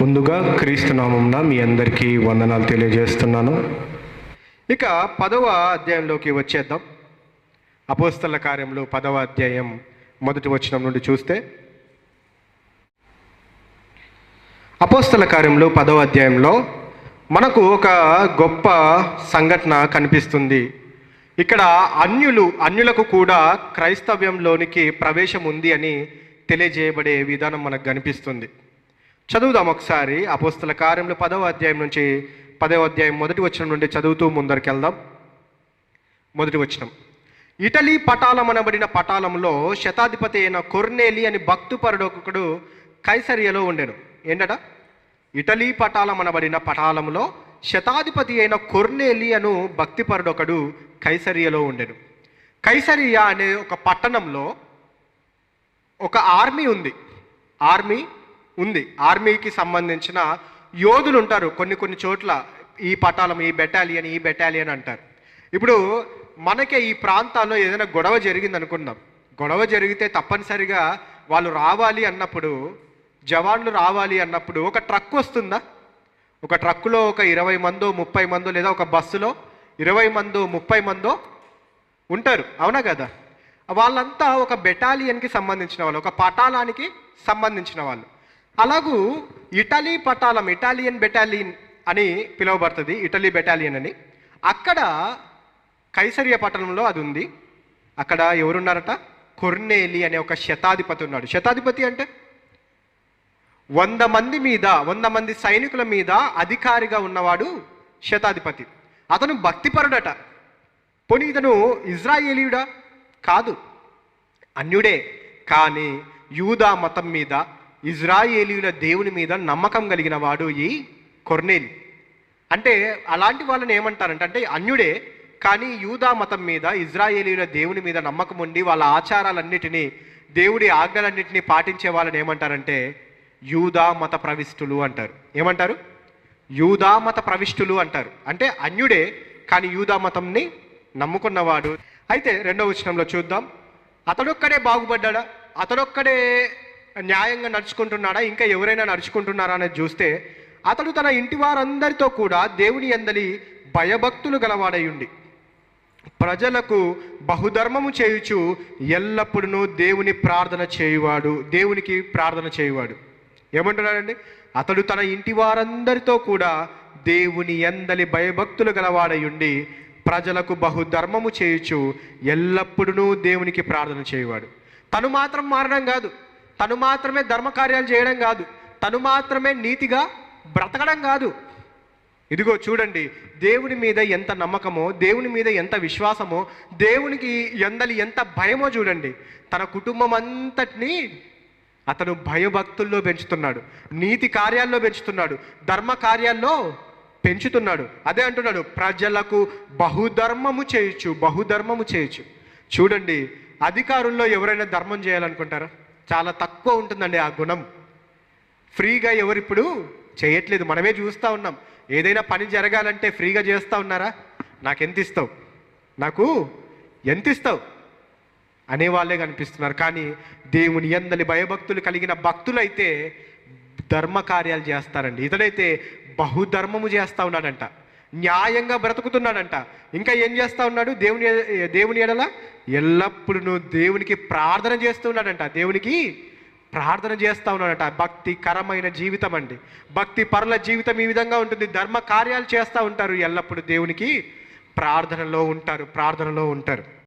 ముందుగా క్రీస్తు నామంన మీ అందరికీ వందనాలు తెలియజేస్తున్నాను. ఇక పదవ అధ్యాయంలోకి వచ్చేద్దాం. అపోస్తల కార్యంలో పదవ అధ్యాయం మొదటి వచనం నుండి చూస్తే అపోస్తల కార్యంలో పదవ అధ్యాయంలో మనకు ఒక గొప్ప సంఘటన కనిపిస్తుంది. ఇక్కడ అన్యులు అన్యులకు కూడా క్రైస్తవ్యంలోనికి ప్రవేశం ఉంది అని తెలియజేయబడే విధానం మనకు కనిపిస్తుంది. చదువుదాం ఒకసారి. అపోస్తల కార్యంలో పదవ అధ్యాయం నుంచి పదవ అధ్యాయం మొదటి వచనం నుండి చదువుతూ ముందరికెళ్దాం మొదటి వచనం. ఇటలీ పటాలం అనబడిన పటాలంలో శతాధిపతి అయిన కొర్నేలి అని భక్తుపరుడు ఒకడు కైసరియలో ఉండెను. ఏంటట? ఇటలీ పటాలం అనబడిన పటాలంలో శతాధిపతి అయిన కొర్నేలి అను భక్తిపరుడు ఒకడు కైసరియలో ఉండెను. కైసరియా అనే ఒక పట్టణంలో ఒక ఆర్మీ ఉంది. ఆర్మీ ఉంది. ఆర్మీకి సంబంధించిన యోధులు ఉంటారు కొన్ని కొన్ని చోట్ల. ఈ పటాలం ఈ బెటాలియన్ ఈ బెటాలియన్ అంటారు. ఇప్పుడు మనకే ఈ ప్రాంతాల్లో ఏదైనా గొడవ జరిగింది అనుకుందాం గొడవ జరిగితే తప్పనిసరిగా వాళ్ళు రావాలి అన్నప్పుడు జవాన్లు రావాలి అన్నప్పుడు ఒక ట్రక్ వస్తుందా? ఒక ట్రక్కులో ఒక ఇరవై మందో ముప్పై మందో లేదా ఒక బస్సులో ఇరవై మందో ముప్పై మందో ఉంటారు. అవునా కదా? వాళ్ళంతా ఒక బెటాలియన్కి సంబంధించిన వాళ్ళు ఒక పటాలానికి సంబంధించిన వాళ్ళు. అలాగూ ఇటలీ పటాలం ఇటాలియన్ బెటాలియన్ అని పిలువబడుతుంది ఇటలీ బెటాలియన్ అని. అక్కడ కైసరియ పట్టణంలో అది ఉంది. అక్కడ ఎవరున్నారట? కొర్నేలి అనే ఒక శతాధిపతి ఉన్నాడు. శతాధిపతి అంటే? వంద మంది మీద వంద మంది సైనికుల మీద అధికారిగా ఉన్నవాడు శతాధిపతి. అతను భక్తిపరుడట. పోనీ ఇతను ఇజ్రాయేలీయుడా? కాదు. అన్యుడే. కానీ యూదా మతం మీద ఇజ్రాయేలీయుల దేవుని మీద నమ్మకం కలిగిన వాడు ఈ కొర్నేలి. అంటే అలాంటి వాళ్ళని ఏమంటారంటే అంటే అన్యుడే కానీ యూదా మతం మీద ఇజ్రాయేలీల దేవుని మీద నమ్మకం ఉండి వాళ్ళ ఆచారాలన్నిటినీ దేవుడి ఆజ్ఞలన్నింటినీ పాటించే వాళ్ళని ఏమంటారంటే యూదా మత ప్రవిష్టులు అంటారు. ఏమంటారు? యూదా మత ప్రవిష్టులు అంటారు. అంటే అన్యుడే కానీ యూదా మతంని నమ్ముకున్నవాడు. అయితే రెండవ వచనంలో చూద్దాం. అతడొక్కడే బాగుపడ్డాడా? అతడొక్కడే న్యాయంగా నడుచుకుంటున్నాడా ఇంకా ఎవరైనా నడుచుకుంటున్నారా అనేది చూస్తే అతడు తన ఇంటి వారందరితో కూడా దేవుని అందలి భయభక్తులు గలవాడయుండి ప్రజలకు బహుధర్మము చేయుచు ఎల్లప్పుడూ దేవుని ప్రార్థన చేయువాడు దేవునికి ప్రార్థన చేయువాడు. ఏమంటున్నాడండి? అతడు తన ఇంటి వారందరితో కూడా దేవుని ఎందలి భయభక్తులు గలవాడయుండి ప్రజలకు బహుధర్మము చేయుచు ఎల్లప్పుడూ దేవునికి ప్రార్థన చేయువాడు. తను మాత్రం మారడం కాదు. తను మాత్రమే ధర్మకార్యాలు చేయడం కాదు తను మాత్రమే నీతిగా బ్రతకడం కాదు. ఇదిగో చూడండి దేవుని మీద ఎంత నమ్మకమో దేవుని మీద ఎంత విశ్వాసమో దేవునికి ఎందలి ఎంత భయమో చూడండి. తన కుటుంబం అంతటినీ అతను భయభక్తుల్లో పెంచుతున్నాడు నీతి కార్యాల్లో పెంచుతున్నాడు ధర్మ కార్యాల్లో పెంచుతున్నాడు. అదే అంటున్నాడు ప్రజలకు బహుధర్మము చేయొచ్చు బహుధర్మము చేయొచ్చు చూడండి అధికారుల్లో ఎవరైనా ధర్మం చేయాలనుకుంటారా? చాలా తక్కువ ఉంటుందండి ఆ గుణం. ఫ్రీగా ఎవరిప్పుడు చేయట్లేదు. మనమే చూస్తూ ఉన్నాం. ఏదైనా పని జరగాలంటే ఫ్రీగా చేస్తూ ఉన్నారా? నాకెంత ఇస్తావు నాకు ఎంత ఇస్తావు అనేవాళ్ళే కనిపిస్తున్నారు. కానీ దేవుని ఎందలి భయభక్తులు కలిగిన భక్తులైతే ధర్మ కార్యాలు చేస్తారండి. ఇతడైతే బహుధర్మము చేస్తూ ఉన్నాడంట. న్యాయంగా బ్రతుకుతున్నాడంట. ఇంకా ఏం చేస్తా ఉన్నాడు? దేవుని దేవుని ఎడల ఎల్లప్పుడూ నువ్వు దేవునికి ప్రార్థన చేస్తూ ఉన్నాడంట. దేవునికి ప్రార్థన చేస్తూ ఉన్నాడట. భక్తికరమైన జీవితం అండి. భక్తి పరుల జీవితం ఈ విధంగా ఉంటుంది. ధర్మ కార్యాలు చేస్తూ ఉంటారు. ఎల్లప్పుడూ దేవునికి ప్రార్థనలో ఉంటారు. ప్రార్థనలో ఉంటారు.